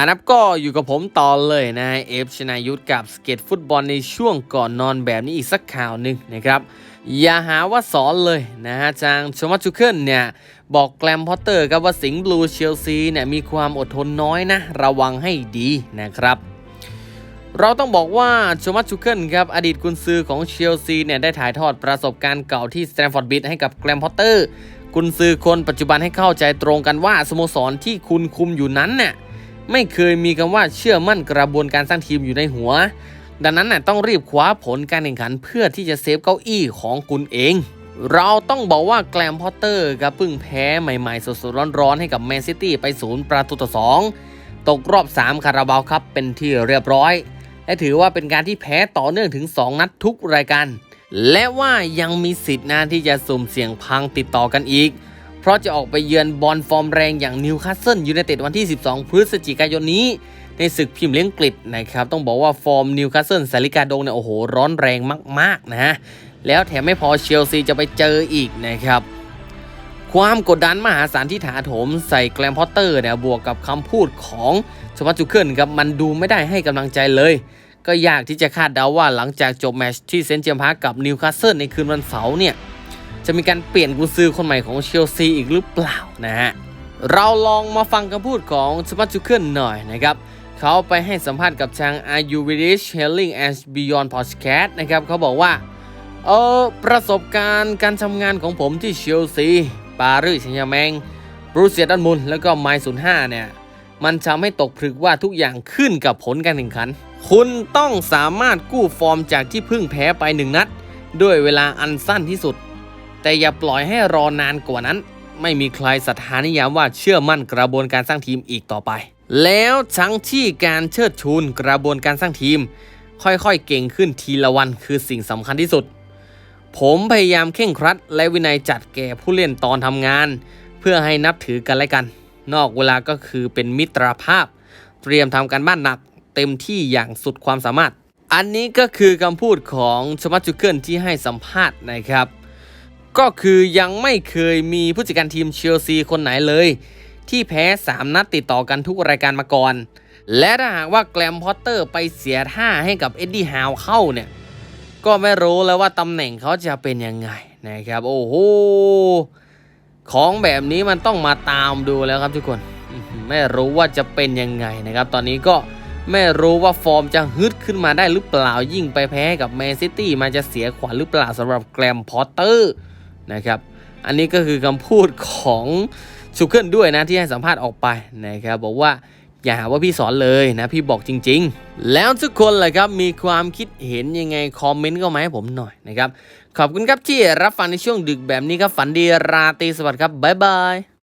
อันนับก็อยู่กับผมต่อเลยนะเอฟชนายุทธกับสเก็ตฟุตบอลในช่วงก่อนนอนแบบนี้อีกสักข่าวหนึ่งนะครับ อย่าหาว่าสอนเลยนะฮะจางชมัตชูเคิลเนี่ย บอกแกลมพอตเตอร์ครับว่าสิงห์บลูเชลซีเนี่ยมีความอดทนน้อยนะ ระวังให้ดีนะครับ เราต้องบอกว่าชมัตชูเคิลครับ อดีตกุนซือของเชลซีเนี่ยได้ถ่ายทอดประสบการณ์เก่าที่สแตนฟอร์ดบิดให้กับแกลมพอตเตอร์กุนซือคนปัจจุบันให้เข้าใจตรงกันว่าสโมสรที่คุณคุมอยู่นั้นเนี่ย ไม่เคยมีคำว่าเชื่อมั่นกระบวนการสร้างทีมอยู่ในหัว ดังนั้นน่ะต้องรีบคว้าผลการแข่งขันเพื่อที่จะเซฟเก้าอี้ของคุณเอง เราต้องบอกว่าแกลมพอตเตอร์ครับเพิ่งแพ้ใหม่ๆ สดๆร้อนๆให้กับแมนซิตี้ไปศูนย์ประตูต่อสองตกรอบ 3 คาราบาวครับเป็นที่เรียบร้อย และถือว่าเป็นการที่แพ้ต่อเนื่องถึง 2 นัดทุกรายการและว่ายังมีสิทธิ์นะที่จะสุ่มเสี่ยงพังติดต่อกันอีก เพราะจะออกไปเยือนบอลฟอร์มแรงอย่างนิวคาสเซิลยูไนเต็ดวันที่ 12 พฤศจิกายนนี้ ในศึกพิมพ์เลี้ยงกฤษนะครับ ต้องบอกว่าฟอร์มนิวคาสเซิลสาริกาดงเนี่ยโอ้โห ร้อนแรงมาก ๆ นะฮะ แล้วแถมไม่พอเชลซีจะไปเจออีกนะครับ ความกดดันมหาศาลที่ถาโถมใส่แกรมพอตเตอร์เนี่ยบวกกับคำพูดของชมัตจูเคิลครับมันดูไม่ได้ให้กำลังใจเลยก็ยากที่จะคาดเดาว่าหลังจากจบแมตช์ที่เซนต์เจมส์พาร์คกับนิวคาสเซิลในคืนวันเสาร์เนี่ย จะมีการเปลี่ยนกุญซือคนใหม่ของเชลซีอีกหรือเปล่านะฮะ เราลองมาฟังคำพูดของชมัตจูเคิลหน่อยนะครับ เขาไปให้สัมภาษณ์กับทาง Are You British Hailing as Beyond Podcast นะครับ เขาบอกว่า เออประสบการณ์การทำงานของผมที่เชลซีปารีสแซงต์แชร์แมงบรูเซียดอร์ทมุนแล้วก็ไมล์ศูนย์ห้าเนี่ยมันทำให้ตกผลึกว่าทุกอย่างขึ้นกับผลการแข่งขัน คุณต้องสามารถกู้ฟอร์มจากที่เพิ่งแพ้ไปหนึ่งนัด ด้วยเวลาอันสั้นที่สุด แต่อย่าปล่อยให้รอนานกว่านั้น ไม่มีใครศรัทธานิยามว่าเชื่อมั่นกระบวนการสร้างทีมอีกต่อไป แล้วทั้งที่การเชิดชูนกระบวนการสร้างทีม ค่อยๆ เก่งขึ้นทีละวันคือสิ่งสำคัญที่สุด ผมพยายามเข่งครัด และวินัยจัดแก่ผู้เล่นตอนทำงาน เพื่อให้นับถือกันและกัน นอกเวลาก็คือเป็นมิตรภาพ เตรียมทำการบ้านหนักเต็มที่อย่างสุดความสามารถ อันนี้ก็คือคำพูดของชมัตจูเกิลที่ให้สัมภาษณ์นะครับ ก็คือยังไม่เคยมีผู้จัดการทีมเชลซีคนไหนเลย ที่แพ้ 3 นัดติดต่อกันทุกรายการมาก่อน และถ้าหากว่าแกรมพอตเตอร์ไปเสียท่าให้กับเอ็ดดี้ฮาวเข้าเนี่ย ก็ไม่รู้แล้วว่าตำแหน่งเขาจะเป็นยังไงนะครับ โอ้โห ของแบบนี้มันต้องมาตามดูแล้วครับทุกคน ไม่รู้ว่าจะเป็นยังไงนะครับ ตอนนี้ก็ไม่รู้ว่าฟอร์มจะฮึดขึ้นมาได้หรือเปล่ายิ่งไปแพ้กับแมนซิตี้มันจะเสียขวัญหรือเปล่าสำหรับแกรมพอตเตอร์ นะครับ อันนี้ก็คือคำพูดของชูเกิลด้วยนะที่ให้สัมภาษณ์ออกไปนะครับบอกว่าอย่าหาว่าพี่สอนเลยนะพี่บอกจริง ๆ แล้วทุกคนเลยครับมีความคิดเห็นยังไงคอมเมนต์ก็มาให้ผมหน่อยนะครับขอบคุณครับที่รับฟังในช่วงดึกแบบนี้ครับฝันดีราตรีสวัสดิ์ครับบ๊ายบาย